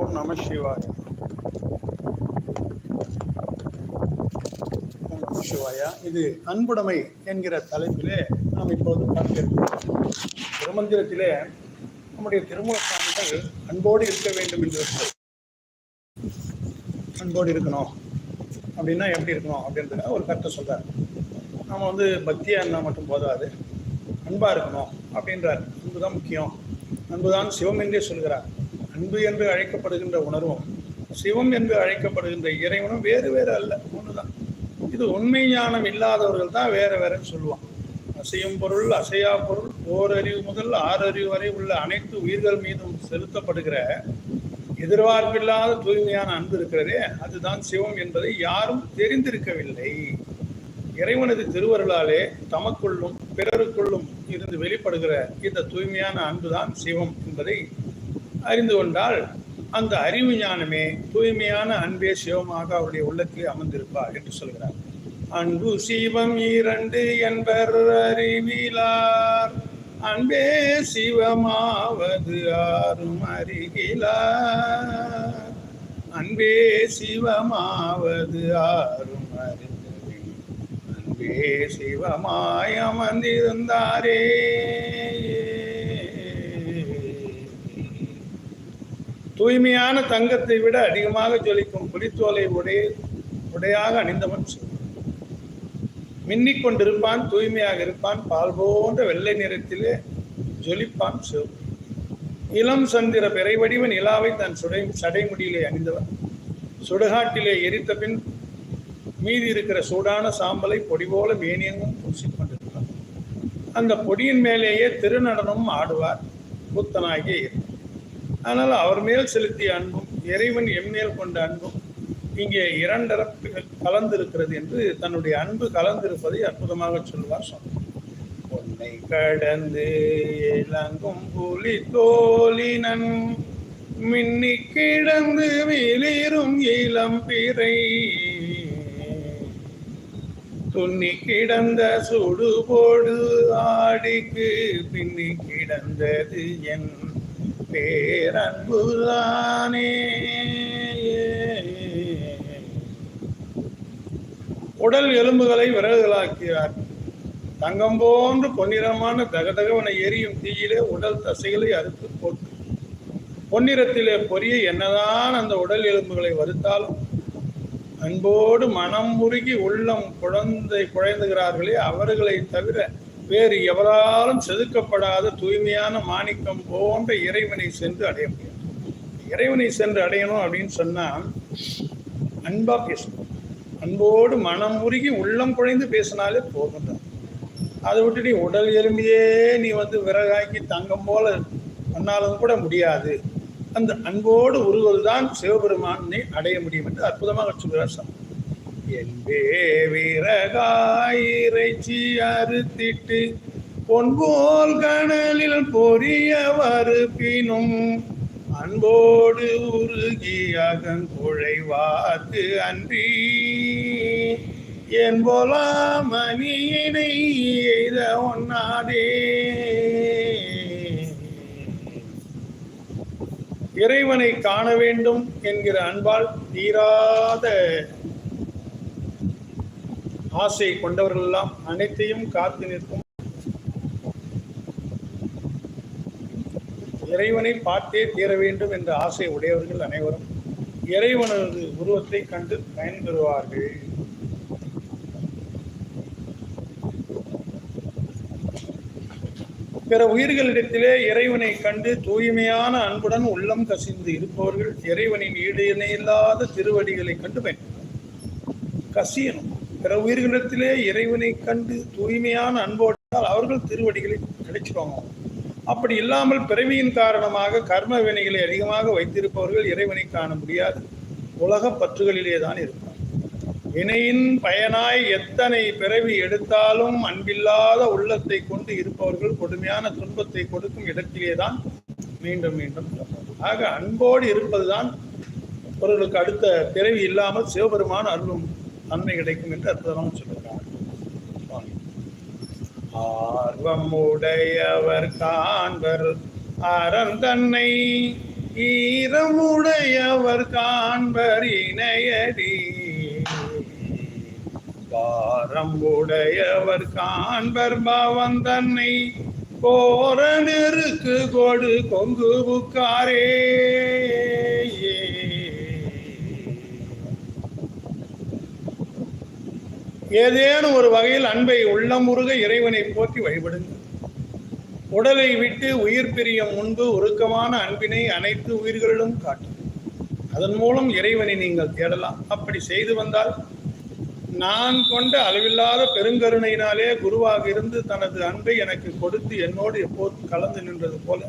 ஓம் நம சிவாய் ஓம் நம சிவாயா இது அன்புடைமை என்கிற தலைப்பிலே நாம் இப்போது பார்க்க திருமந்திரத்திலே நம்முடைய திருமண சுவாமிகள் அன்போடு இருக்க வேண்டும் என்று அன்போடு இருக்கணும். அப்படின்னா எப்படி இருக்கணும் அப்படின்றத ஒரு கருத்தை சொல்றாரு. நம்ம வந்து பக்தியா இருந்தால் மட்டும் போதாது. அன்பா இருக்கணும் அப்படின்றார். அன்பு தான் முக்கியம். அன்புதான் சிவம் என்றே சொல்கிறார். அன்பு என்று அழைக்கப்படுகின்ற உணர்வும் சிவம் என்று அழைக்கப்படுகின்ற இறைவனும் வேறு வேறு அல்ல ஒண்ணுதான். இது உண்மை ஞானம் இல்லாதவர்கள் தான் வேற வேறன்னு சொல்லுவான் அசையும் பொருள் அசையா பொருள் ஓரறிவு முதல் ஆறறிவு வரை உள்ள அனைத்து உயிர்கள் மீதும் செலுத்தப்படுகிற எதிர்பார்ப்பில்லாத தூய்மையான அன்பு இருக்கிறதே அதுதான் சிவம் என்பதை யாரும் தெரிந்திருக்கவில்லை. இறைவனது திருவருளாலே தமக்குள்ளும் பிறருக்குள்ளும் இருந்து வெளிப்படுகிற இந்த தூய்மையான அன்புதான் சிவம் என்பதை அறிந்து கொண்டால் அந்த அறிவு ஞானமே தூய்மையான அன்பே சிவமாக அவருடைய உள்ளத்தில் அமர்ந்திருப்பார் என்று சொல்கிறார். அன்பு சிவம் இரண்டு என்பர் அறிவிலார். அன்பே சிவமாவது ஆறும் அறிகிலார் அன்பே சிவமாவது ஆறும் அறிந்ததில் அன்பே சிவமாய் தூய்மையான தங்கத்தை விட அதிகமாக ஜொலிக்கும் புலித்தோலை உடைய உடையாக அணிந்தவன் மின்னிக் கொண்டிருப்பான் தூய்மையாக இருப்பான் பால் போன்ற வெள்ளை நிறத்திலே ஜொலிப்பான் சிவன் இளம் சந்திர பிறை வடிவன் நிலாவை தன் சுடை சடைமுடியிலே அணிந்தவன். சுடுகாட்டிலே எரித்த பின் மீதி இருக்கிற சூடான சாம்பலை பொடி போல மேனியங்கும் பூசிக் கொண்டிருப்பான் அந்த பொடியின் மேலேயே திருநடனமும் ஆடுவார் புத்தனாகிய இறைவன் ஆனால் அவர் மேல் செலுத்திய அன்பும் இறைவன் எம்மேல் கொண்ட அன்பும் இங்கே இரண்டர கலந்திருக்கிறது என்று தன்னுடைய அன்பு கலந்திருப்பதை அற்புதமாக சொல்வார் சொன்னார் உன்னை கடந்து இளங்கும் புலி தோலினன் மின்னி கிடந்து வெளிரும் இளம் பிறை துண்ணி கிடந்த சுடுபோடு ஆடிக்கு பின்னி கிடந்தது என் பேரன்புதானே? உடல் எலும்புகளை விறகுகளாக்கிறார் தங்கம் போன்று பொன்னிறமான தகதகவன எரியும் தீயிலே உடல் தசைகளை அறுத்து போட்டு பொன்னிறத்திலே பொரிய என்னதான் அந்த உடல் எலும்புகளை வருத்தாலும் அன்போடு மனம் முருகி உள்ளம் குழந்தை குழைந்துகிறார்களே அவர்களை தவிர வேறு எவராலும் செதுக்கப்படாத தூய்மையான மாணிக்கம் போன்ற இறைவனை சென்று அடைய முடியும் இறைவனை சென்று அடையணும் அப்படின்னு சொன்னால் அன்பா பேசணும். அன்போடு மனம் உருகி உள்ளம் குழைந்து பேசினாலே போதும். அதை விட்டு நீ உடல் எலும்பியே நீ வந்து விறகாக்கி தங்கம் போல பண்ணாலும் கூட முடியாது. அந்த அன்போடு உருவதுதான் சிவபெருமானை அடைய முடியும் என்று அற்புதமாக சொல்கிறார் சாமி என்பே வீரகாய் இறைச்சி அறுத்திட்டு பொன்போல் கணலில் பொரிய வறுப்பினும் அன்போடு உருகி வாத்து அன்றி. என் போலா மணியினை எய்த ஒன்னாதே இறைவனை காண வேண்டும் என்கிற அன்பால் தீராத ஆசை கொண்டவர்கள் எல்லாம் அனைத்தையும் காத்து நிற்கும். இறைவனை பார்த்தே தீர வேண்டும் என்ற ஆசை உடையவர்கள் அனைவரும் இறைவனது உருவத்தை கண்டு பயன்பெறுவார்கள். பிற உயிர்களிடத்திலே இறைவனை கண்டு தூய்மையான அன்புடன் உள்ளம் கசிந்து இருப்பவர்கள் இறைவனின் ஈடு இணையில்லாத திருவடிகளை கண்டு பயன் கசியணும். பிற உயிர்களிடத்திலே இறைவனை கண்டு தூய்மையான அன்போட்டால் அவர்கள் திருவடிகளை கிடைச்சிருவாங்க அப்படி இல்லாமல் பிறவியின் காரணமாக கர்ம வினைகளை அதிகமாக வைத்திருப்பவர்கள் இறைவனை காண முடியாது. உலக பற்றுகளிலே தான் இருப்பார் வினையின் பயனாய் எத்தனை பிறவி எடுத்தாலும் அன்பில்லாத உள்ளத்தை கொண்டு இருப்பவர்கள் கொடுமையான துன்பத்தை கொடுக்கும் இடத்திலே தான் மீண்டும் மீண்டும் ஆக அன்போடு இருப்பதுதான் அவர்களுக்கு அடுத்த பிறவி இல்லாமல் சிவபெருமான் அருளும் நன்மை கிடைக்கும் என்று அற்புதமாக சொல்லுகிறார் ஆர்வம் உடையவர் காண்பர் அறம் தன்னை ஈரமுடையவர் காண்பர் இணையடி. பாரம் உடையவர் காண்பர் பவன் தன்னை கோர கொடு கொங்கு புக்காரே. ஏதேனும் ஒரு வகையில் அன்பை உள்ளமுருக இறைவனை போற்றி வழிபடுங்கள். உடலை விட்டு உயிர் பிரியும் முன்பு உருக்கமான அன்பினை அனைத்து உயிர்களிடம் காட்டும். அதன் மூலம் இறைவனை நீங்கள் தேடலாம். அப்படி செய்து வந்தால் நான் கொண்ட அளவில்லாத பெருங்கருணையினாலே குருவாக இருந்து தனது அன்பை எனக்கு கொடுத்து என்னோடு எப்போதும் கலந்து நின்றது போல.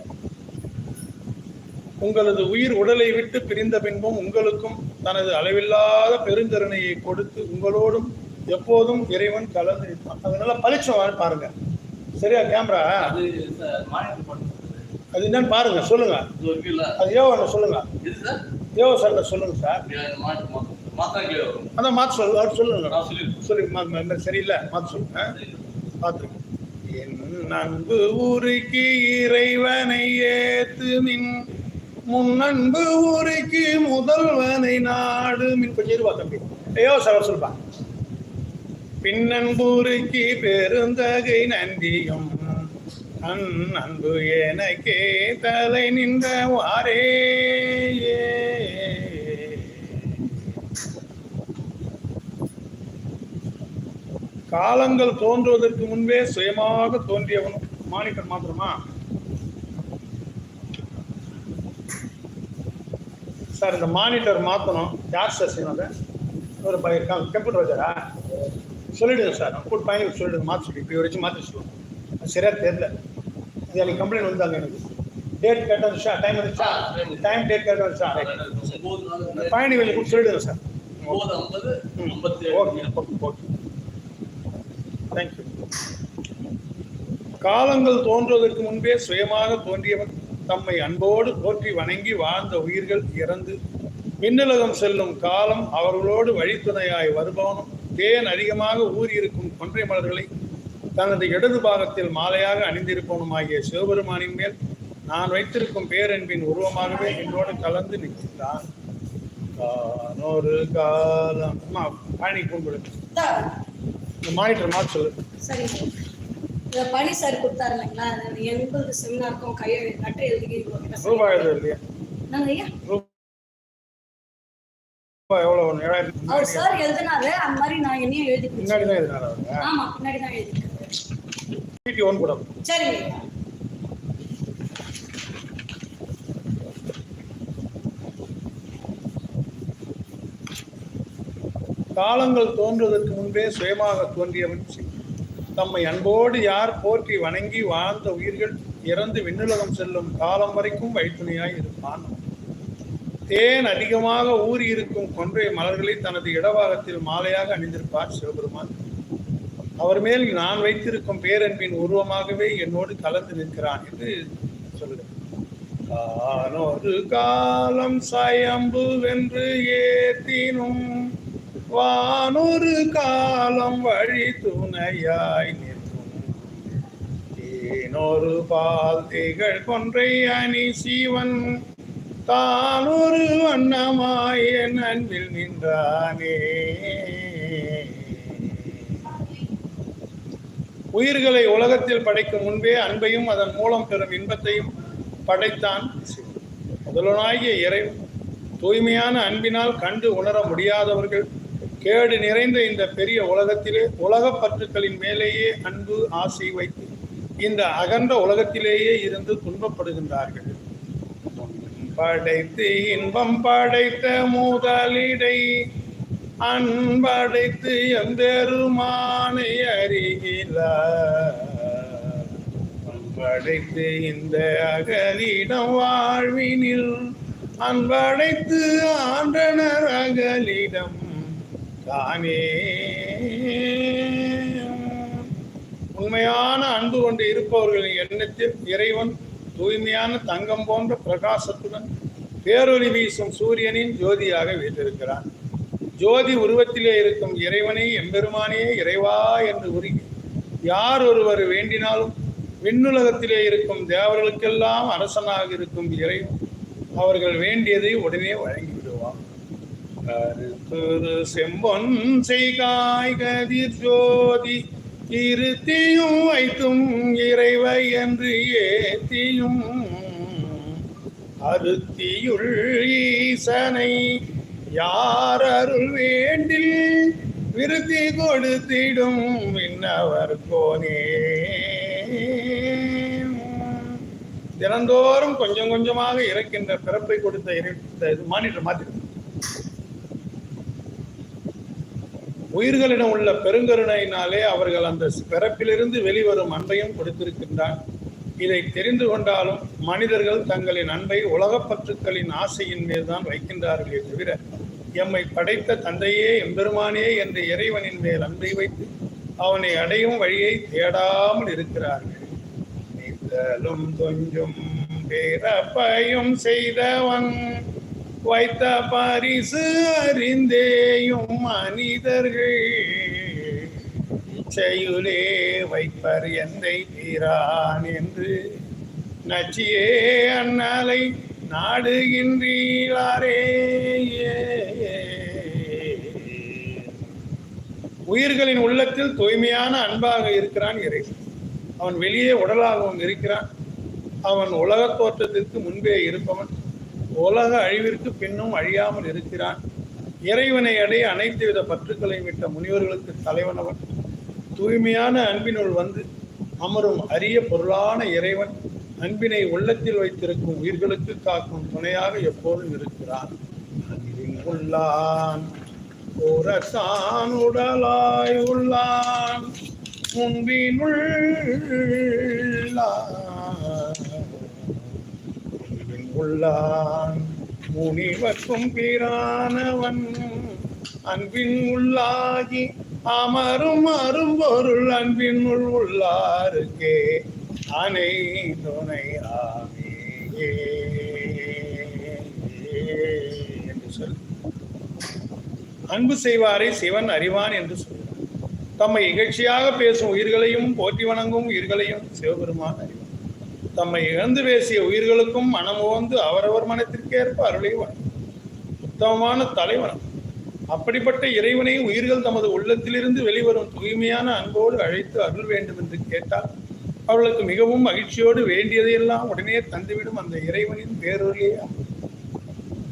உங்களது உயிர் உடலை விட்டு பிரிந்த பின்பும் உங்களுக்கும் தனது அளவில்லாத பெருங்கருணையை கொடுத்து உங்களோடும் எப்போதும் இறைவன் கலந்து நிற்பான். அதனால பளிச்சம் பாருங்க. சரியா கேமரா? அது என்னன்னு பாருங்க சொல்லுங்க. அது யோகா சொல்லுங்க. யோகா சார் சொல்லுங்க சார். அதான் மாற்ற சொல்லு அவர் சொல்லுங்க. நான் சொல்லியிருக்கேன் சொல்லி மா- மா- மா- சரியில்லை மாற்ற சொல்லுங்க. பார்த்துருங்க என் அன்பு உருக்கி இறைவனை ஏத்து மின் முன் அன்பு உருக்கி முதல்வனை நாடு மின் கொஞ்சம் இருவா தம்பி ஐயோ சார் சொல்லுப்பா. பின்னன்புருக்கி பெருந்தகை நன்றியும். அன் அன்பு எனக்கே தலை நின்ற வாரே. காலங்கள் தோன்றுவதற்கு முன்பே சுயமாக தோன்றியவனும் மாணிக்கன் மாத்திரமா? சார் இந்த மானிட்டர் மாற்றணும் யார் சார் செய்யணும் அதை? ஒரு கம்ப்யூட்டர் வச்சாரா? சொல்லிடுங்க சார். கூட்டு பையனுக்கு சொல்லிடுங்க. மாற்ற சொல்லி இப்படி வச்சு மாற்ற சொல்லுவோம் அது சரியாக தெரியல. இது எனக்கு கம்ப்ளைண்ட் வந்தாங்க எனக்கு. டேட் கரெக்டாக வந்துச்சா டைம் வந்துச்சா டைம் டேட் கரெக்டாக நாள் பையனுக்கு கொஞ்சம் கூப்பிட்டு சொல்லிடுங்க sir. Okay. Okay. Okay. Thank you காலங்கள் தோன்றுவதற்கு முன்பே சுயமாக தோன்றியவன் தம்மை அன்போடு போற்றி வணங்கி வாழ்ந்த உயிர்கள் இறந்து விண்ணுலகம் செல்லும் காலம் அவர்களோடு வழித்துணையாய் வருபவனும் தேன் அதிகமாக ஊறியிருக்கும் கொன்றை மலர்களை தனது இடது பாகத்தில் மாலையாக அணிந்திருப்பவனுமாகிய சிவபெருமானின் மேல் நான் வைத்திருக்கும் பேரன்பின் உருவமாகவே என்னோடு கலந்து நிற்கின்றான். ஒரு காலம். அம்மா பழனி கும்பிடு. மானிட்டர் மாற்ற சொல்லு. சரி. இதை பழனி சார் கொடுத்தாரு இல்லைங்களா? எண்பது செமினாருக்கும் கையை கட்டை எழுதி ரூபாய் எழுது இல்லையா ஐயா? அவர் சார் எழுதினாரு அந்த மாதிரி நான் என்னையும் எழுதி முன்னாடி கொடுத்தேன் தான் எதுனால அவங்க ஆமா பின்னாடி தான் எழுதிருக்கேன் பிடி ஒன் கூட. சரிங்க ஐயா காலங்கள் தோன்றுவதற்கு முன்பே சுயமாக தோன்றியவன் தம்மை அன்போடு யார் போற்றி வணங்கி வாழ்ந்த உயிர்கள் இறந்து விண்ணுலகம் செல்லும் காலம் வரைக்கும் வைத்துணையாய் இருப்பான். தேன் அதிகமாக ஊறி இருக்கும் கொன்றை மலர்களை தனது இடவாகத்தில் மாலையாக அணிந்திருப்பார் சிவபெருமான். அவர் மேல் நான் வைத்திருக்கும் பேரன்பின் உருவமாகவே என்னோடு கலந்து நிற்கிறான் என்று சொல்லுகிறார் காலம் சயம்பு வென்று ஏத்தினும் வானொரு காலம் வழி துணையாய் நிற்கும். தேனொரு பால் திகழ் கொன்றை அணி சிவன் தானொரு வண்ணமாய் என் அன்பில் நின்றானே. உயிர்களை உலகத்தில் படைக்கும் முன்பே அன்பையும் அதன் மூலம் பெறும் இன்பத்தையும் படைத்தான் முதல்வனாகிய இறைவன் தூய்மையான அன்பினால் கண்டு உணர முடியாதவர்கள் கேடு நிறைந்த இந்த பெரிய உலகத்திலே உலகப் பற்றுக்களின் மேலேயே அன்பு ஆசை வைத்து இந்த அகன்ற உலகத்திலேயே இருந்து துன்பப்படுகின்றார்கள். படைத்து இன்பம் படைத்த முதலிடை அன்படைத்து எந்தெருமானை அறிகிறார். அன்படைத்து இந்த அகலிடம் வாழ்வினில் அன்படைத்து ஆண்டனர் அகலிடம் தானே. உண்மையான அன்பு கொண்டு இருப்பவர்களின் எண்ணத்தில் இறைவன் தூய்மையான தங்கம் போன்ற பிரகாசத்துடன் பேரொளி வீசும் சூரியனின் ஜோதியாக வீட்டிருக்கிறான் ஜோதி உருவத்திலே இருக்கும் இறைவனை எம்பெருமானே இறைவா என்று உருகி யார் ஒருவர் வேண்டினாலும் விண்ணுலகத்திலே இருக்கும் தேவர்களுக்கெல்லாம் அரசனாக இருக்கும் இறைவன் அவர்கள் வேண்டியதை உடனே வழங்கி விடுவார் கருத்துரு செம்பொன் செய்காய் கதிர் ஜோதி இருத்தியும் வைத்தும் இறைவை என்று ஏத்தியும் அருத்தியுள் ஈசனை யார் அருள் வேண்டில் விருத்தி கொடுத்திடும் விண்ணவர் கோனே. தினந்தோறும் கொஞ்சம் கொஞ்சமாக இறக்கின்ற பிறப்பை கொடுத்த இறை இது மானிட்டர் மாத்திருக்கு உயிர்களிடம் உள்ள பெருங்கருணையினாலே அவர்கள் அந்த பிறப்பிலிருந்து வெளிவரும் அன்பையும் கொடுத்திருக்கின்றான் இதை தெரிந்து கொண்டாலும் மனிதர்கள் தங்களின் அன்பை உலகப் பற்றுக்களின் ஆசையின் மீதுதான் வைக்கின்றார்களே தவிர எம்மை படைத்த தந்தையே எம்பெருமானே என்ற இறைவனின் மேல் அன்பை வைத்து அவனை அடையும் வழியை தேடாமல் இருக்கிறார்கள். நீத்தலும் கொஞ்சம் பேரப்பையும் செய்தவன் வைத்த பரிசு அறிந்தேயும் மனிதர்கள். செய்யுளே வைப்பர் எந்தை தீரான் என்று. நச்சியே அண்ணாலை நாடுகின்றீராரே. உயிர்களின் உள்ளத்தில் தூய்மையான அன்பாக இருக்கிறான் இறை அவன் வெளியே உடலாகவும் இருக்கிறான். அவன் உலகத் தோற்றத்திற்கு முன்பே இருப்பவன். உலக அழிவிற்கு பின்னும் அழியாமல் இருக்கிறான். இறைவனை அடைய அனைத்து வித பற்றுக்களையும் விட்ட முனிவர்களுக்கு தலைவனவன். தூய்மையான அன்பினுள் வந்து அமரும் அரிய பொருளான இறைவன் அன்பினை உள்ளத்தில் வைத்திருக்கும் உயிர்களுக்கு காக்கும் துணையாக எப்போதும் இருக்கிறான். உள்ளான் உரத்தான் உடலாய் உள்ளான். முன்பினுள்ளான் உள்ளான். முனிவர்க்கும் பிரானவன் அன்பின் உள்ளாகி அமரும் அரும்பொருள் அன்பின் உள் உள்ளாருக்கே. அணை துணை என்று சொல். அன்பு செய்வாரை சிவன் அறிவான் என்று சொல்கிறார் தம்மை இகழ்ச்சியாக பேசும் உயிர்களையும் போற்றி வணங்கும் உயிர்களையும் சிவபெருமான் அறிவான் தம்மை இழந்து பேசிய உயிர்களுக்கும் மனமோந்து அவரவர் மனத்திற்கேற்ப அருளைவன் உத்தமமான தலைவன் அப்படிப்பட்ட இறைவனை உயிர்கள் தமது உள்ளத்திலிருந்து வெளிவரும் தூய்மையான அன்போடு அழைத்து அருள் வேண்டும் என்று கேட்டால் அவர்களுக்கு மிகவும் மகிழ்ச்சியோடு வேண்டியதையெல்லாம் உடனே தந்துவிடும் அந்த இறைவனின் பேரொழியே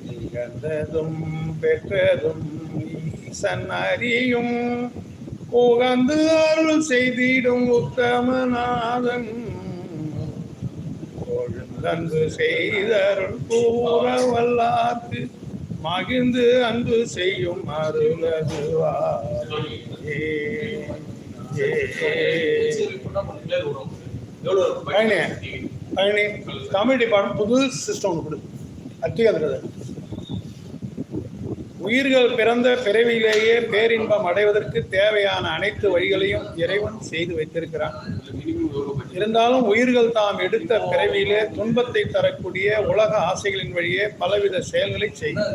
நிகழ்ந்ததும் பெற்றதும் ஈசன் அறியும். உகந்து அருள் செய்திடும் உத்தமநாதன். அன்பு செய்தருள் கூற வல்லார்க்கு மகிழ்ந்து அன்பு செய்யும் அருளதுவா பழனி பழனி தமிழ் டிபார்ட்மெண்ட் புது சிஸ்டம் ஒன்று கொடு. அத்தியாகிறது உயிர்கள் பிறந்த பிறவியிலேயே பேரின்பம் அடைவதற்கு தேவையான அனைத்து வழிகளையும் இறைவன் செய்து வைத்திருக்கிறான். இருந்தாலும் உயிர்கள் தாம் எடுத்த பிறவியிலே துன்பத்தை தரக்கூடிய உலக ஆசைகளின் வழியே பலவித செயல்களை செய்யும்.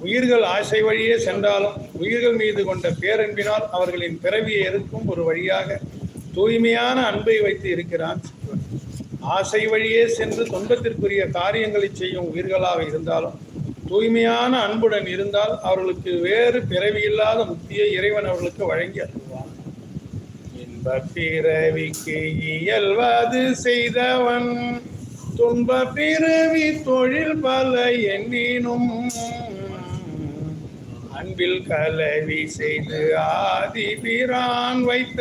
உயிர்கள் ஆசை வழியே சென்றாலும் உயிர்கள் மீது கொண்ட பேரன்பினால் அவர்களின் பிறவியை எதிர்க்கும் ஒரு வழியாக தூய்மையான அன்பை வைத்து இருக்கிறான் ஆசை வழியே சென்று துன்பத்திற்குரிய காரியங்களை செய்யும் உயிர்களாக இருந்தாலும் தூய்மையான அன்புடன் இருந்தால் அவர்களுக்கு வேறு பிறவி இல்லாத முக்தியை இறைவன் அவர்களுக்கு வழங்கியது இன்ப பிறவிக்கு இயல்வது செய்தவன். துன்ப பிறவி தொழில் பல எண்ணினும் அன்பில் கலவி செய்து ஆதி பிரான் வைத்த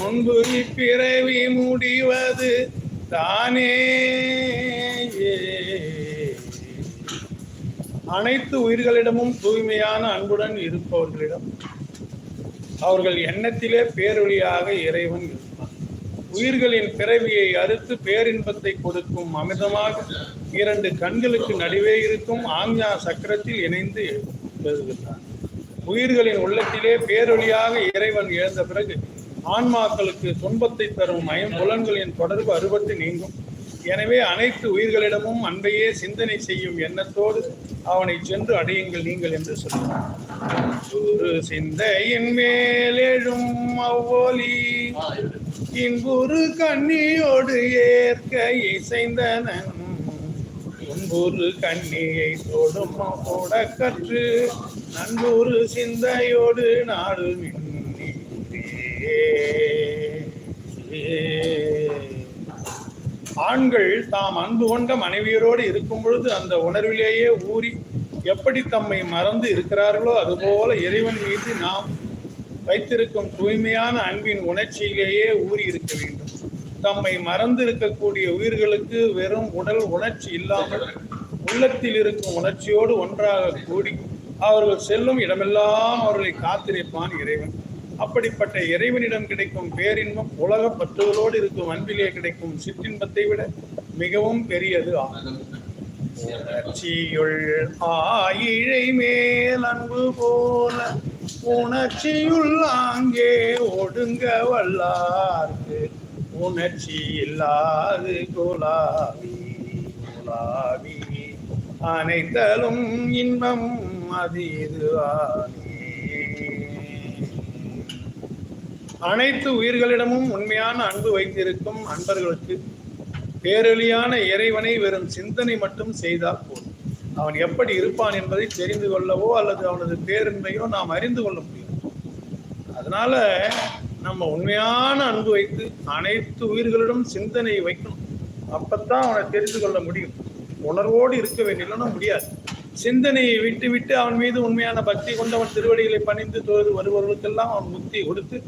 முன்பு இப்பிறவி முடிவது தானே. அனைத்து உயிர்களிடமும் தூய்மையான அன்புடன் இருப்பவர்களிடம் அவர்கள் எண்ணத்திலே பேரொழியாக இறைவன். இருப்பான் உயிர்களின் பிறவியை அறுத்து பேரின்பத்தை கொடுக்கும் அமிர்தமாக இரண்டு கண்களுக்கு நடுவே இருக்கும் ஆஞ்ஞா சக்கரத்தில் இணைந்து எழுதுகிறான் உயிர்களின் உள்ளத்திலே பேரொழியாக இறைவன் எழுந்த பிறகு ஆன்மாக்களுக்கு துன்பத்தை தரும் ஐம்புலன்களின் தொடர்பு அறுபட்டு நீங்கும். எனவே அனைத்து உயிர்களிடமும் அன்பையே சிந்தனை செய்யும் எண்ணத்தோடு அவனை சென்று அடையுங்கள் நீங்கள் என்று சொல்கிறார். சிந்தையின் மேலெழும் அவ்வொலி இன்புறு கண்ணியோடு ஏற்க இசைந்தனன் துன்புறு கண்ணியை தொடும் கூட கற்று நன்புறு சிந்தையோடு நாடு ஆண்கள் தாம் அன்பு கொண்ட மனைவியரோடு இருக்கும் பொழுது அந்த உணர்விலேயே ஊறி எப்படி தம்மை மறந்து இருக்கிறார்களோ அதுபோல இறைவன் மீது நாம் வைத்திருக்கும் தூய்மையான அன்பின் உணர்ச்சியிலேயே ஊறி இருக்க வேண்டும். தம்மை மறந்து இருக்கக்கூடிய உயிர்களுக்கு வெறும் உடல் உணர்ச்சி இல்லாமல் உள்ளத்தில் இருக்கும் உணர்ச்சியோடு ஒன்றாக கூடி அவர்கள் செல்லும் இடமெல்லாம் அவர்களை காத்திருப்பான் இறைவன். அப்படிப்பட்ட இறைவனிடம் கிடைக்கும் பேரின்பம் உலக பற்றுகளோடு இருக்கும் அன்பிலே கிடைக்கும் சிற்றின்பத்தை விட மிகவும் பெரியது ஆகும். உணர்ச்சியுள் ஆயிழை மேல் அன்பு போல உணர்ச்சியுள் அங்கே ஒடுங்க வல்லார்க்கு. உணர்ச்சி இல்லாது குலாவி குலாவி. அனைத்தலும் இன்பம் அது இதுவானே அனைத்து உயிர்களிடமும் உண்மையான அன்பு வைத்திருக்கும் அன்பர்களுக்கு பேரொளியான இறைவனை வெறும் சிந்தனை மட்டும் செய்தால் போதும். அவன் எப்படி இருப்பான் என்பதை தெரிந்து கொள்ளவோ அல்லது அவனது பேரன்பையோ நாம் அறிந்து கொள்ள முடியும். அதனால நம்ம உண்மையான அன்பு வைத்து அனைத்து உயிர்களிடம் சிந்தனையை வைக்கணும். அப்பத்தான் அவனை தெரிந்து கொள்ள முடியும். உணர்வோடு இருக்க வேண்டியலன்னா முடியாது. சிந்தனையை விட்டு விட்டு அவன் மீது உண்மையான பக்தி கொண்டவன் திருவடிகளை பணிந்து தொழுது வருபவர்களுக்கெல்லாம் அவன் முக்தி கொடுத்து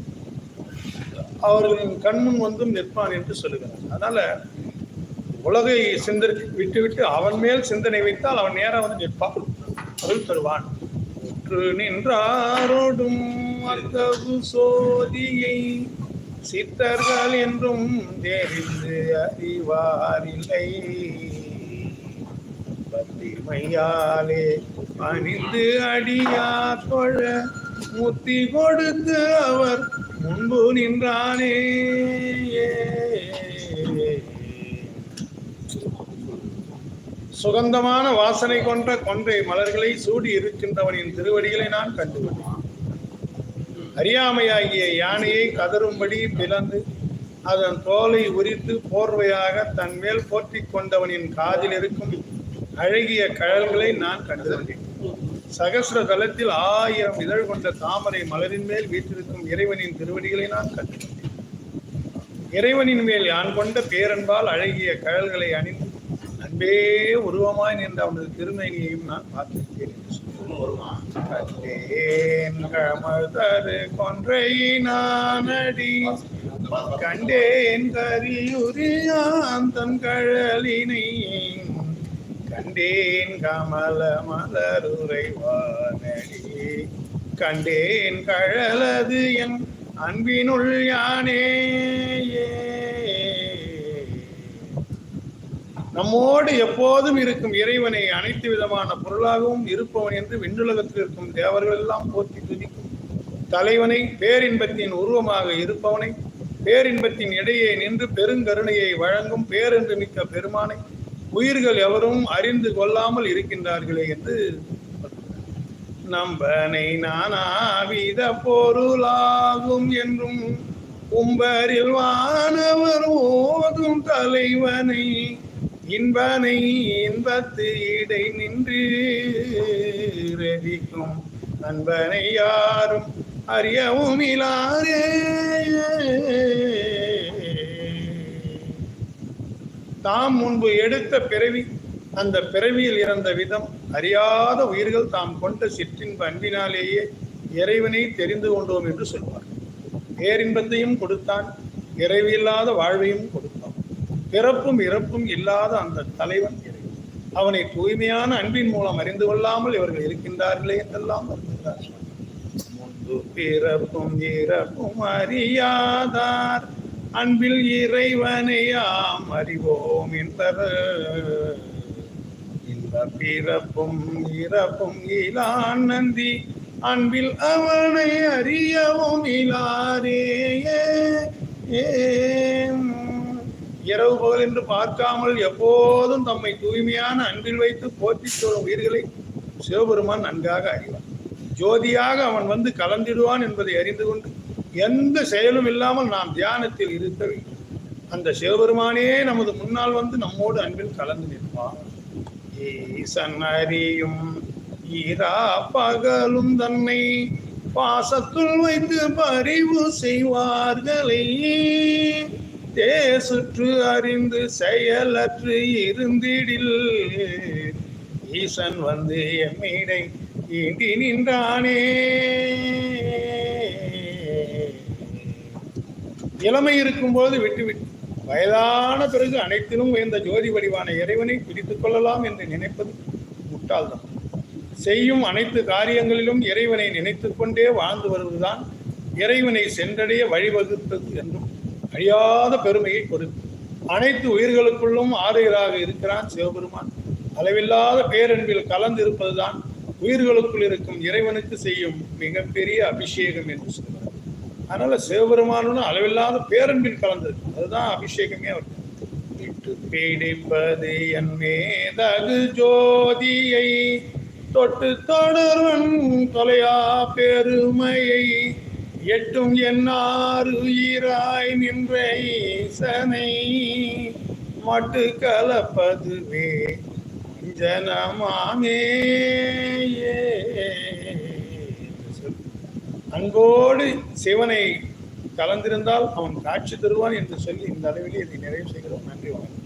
அவர்களின் கண்முன் வந்தும் நிற்பான் என்று சொல்லுகிறார். அதனால உலகை சிந்தனை விட்டுவிட்டு அவன் மேல் சிந்தனை வைத்தால் அவன் நேராக வந்து நிற்பான். அருள் தருவான் உற்று நின்றாரோடும் அத்தகு சோதியை சித்தர்கள் என்றும் தெரிந்து அறிவாரில்லை. பத்திமையாலே அணிந்து அடியா தொழ முத்தி கொடுத்து அவர் முன்பு நின்றானே. சுகந்தமான வாசனை கொண்ட கொன்றை மலர்களை சூடி இருக்கின்றவனின் திருவடிகளை நான் கண்டுவிட்டேன். அறியாமையாகிய யானையை கதறும்படி பிளந்து அதன் தோலை உரித்து போர்வையாக தன் மேல் கொண்டவனின் காதில் இருக்கும் அழகிய கழல்களை நான் கண்டுவிட்டேன். சகசிர தலத்தில் ஆயிரம் இதழ் கொண்ட தாமரை மலரின் மேல் வீற்றிருக்கும் இறைவனின் திருவடிகளை நான் கற்றுக்கொண்டேன் இறைவனின் மேல் யான் கொண்ட பேரன்பால் அழகிய கழல்களை அணிந்து அன்பே உருவமாய் நின்ற அவனது திருமணியையும் நான் பார்த்திருக்கிறேன் என்று சொன்னார். கண்டேன் கமழ்தரு கண்டேன் கரியுரியான் தன் கழலினை கண்டேன் கமல மலருரைவானடி கண்டேன் கழலது என் அன்பினுள் யானே. நம்மோடு எப்போதும் இருக்கும் இறைவனை அனைத்து விதமான பொருளாகவும் இருப்பவன் என்று விண்ணுலகத்தில் இருக்கும் தேவர்கள் எல்லாம் போற்றி துதிக்கும். தலைவனை பேரின்பத்தின் உருவமாக இருப்பவனை பேரின்பத்தின் இடையே நின்று பெருங்கருணையை வழங்கும் பேரென்று மிக்க பெருமானை உயிர்கள் எவரும் அறிந்து கொள்ளாமல் இருக்கின்றார்களே என்று நம்பனை நானாவித பொருளாகும் என்றும் கும்பரில் வானவர் ஓதும் தலைவனை இன்பனை இன்பத்து இடை நின்று ரதிக்கும் அன்பனை யாரும் அறியவும் இலாரே தாம் முன்பு எடுத்த பிறவி அந்த பிறவியில் இறந்த விதம் அறியாத உயிர்கள் தாம் கொண்ட சிற்றின்ப அன்பினாலேயே இறைவனை தெரிந்து கொண்டோம் என்று சொல்வார். பேரின்பத்தையும் கொடுத்தான் இறைவில்லாத வாழ்வையும் கொடுத்தான். பிறப்பும் இறப்பும் இல்லாத அந்த தலைவன் இறைவன். அவனை தூய்மையான அன்பின் மூலம் அறிந்து கொள்ளாமல் இவர்கள் இருக்கின்றார்களே என்றெல்லாம் வருகிறார். முன்பு பிறப்பும் இறப்பும் அறியாதார். அன்பில் இறைவனையாம் அறிவோம் என்பது இந்த பிறப்பும் இறப்பும் இலான் நந்தி. அன்பில் அவனை அறியவும் இலாரே. இரவு பகல் என்று பார்க்காமல் எப்போதும் தம்மை தூய்மையான அன்பில் வைத்து போற்றிச் சொல்லும் உயிர்களை சிவபெருமான் நன்காக அறிவான் ஜோதியாக அவன் வந்து கலந்திடுவான் என்பதை அறிந்து கொண்டு எந்த செயலும் இல்லாமல் நாம் தியானத்தில் இருக்க வேண்டும் அந்த சிவபெருமானே நமது முன்னால் வந்து நம்மோடு அன்பில் கலந்து நிற்பான் ஈசன் அறியும் ஈரா பகலும் தன்னை பாசத்துள் வைத்து பறிவு செய்வார்களே. தேசுற்று அறிந்து செயலற்று இருந்திடில். ஈசன் வந்து எம்மீடை ஈண்டி நின்றானே. இளமை இருக்கும்போது விட்டுவிட்டு வயதான பிறகு அனைத்திலும் உயர்ந்த ஜோதி வடிவான இறைவனை பிடித்துக் கொள்ளலாம் என்று நினைப்பது முட்டாள்தான் செய்யும் அனைத்து காரியங்களிலும் இறைவனை நினைத்துக்கொண்டே வாழ்ந்து வருவதுதான் இறைவனை சென்றடைய வழிவகுத்தது என்றும் அழியாத பெருமையை கொடுத்து அனைத்து உயிர்களுக்குள்ளும் ஆறுகிறாக இருக்கிறான் சிவபெருமான். அளவில்லாத பேரன்பில் கலந்து இருப்பதுதான் உயிர்களுக்குள் இருக்கும் இறைவனுக்கு செய்யும் மிகப்பெரிய அபிஷேகம் என்று சொல்கிறார் அதனால சிவபெருமானும் அளவில்லாத பேரன்பில் கலந்தது. அதுதான் அபிஷேகமே அவர் இட்டு பீடிப்பது என் மேதகு ஜோதியை தொட்டு தொடர்வன் தொலையா பெருமையை எட்டும் என்னார் உயிராய் நின்ற ஈசனை மட்டு கலப்பதுவே ஜனமாமே அன்போடு சிவனை கலந்திருந்தால் அவன் காட்சி தருவான் என்று சொல்லி இந்த அளவிலே இதை நிறைவு செய்கிறோம். நன்றி வணக்கம்.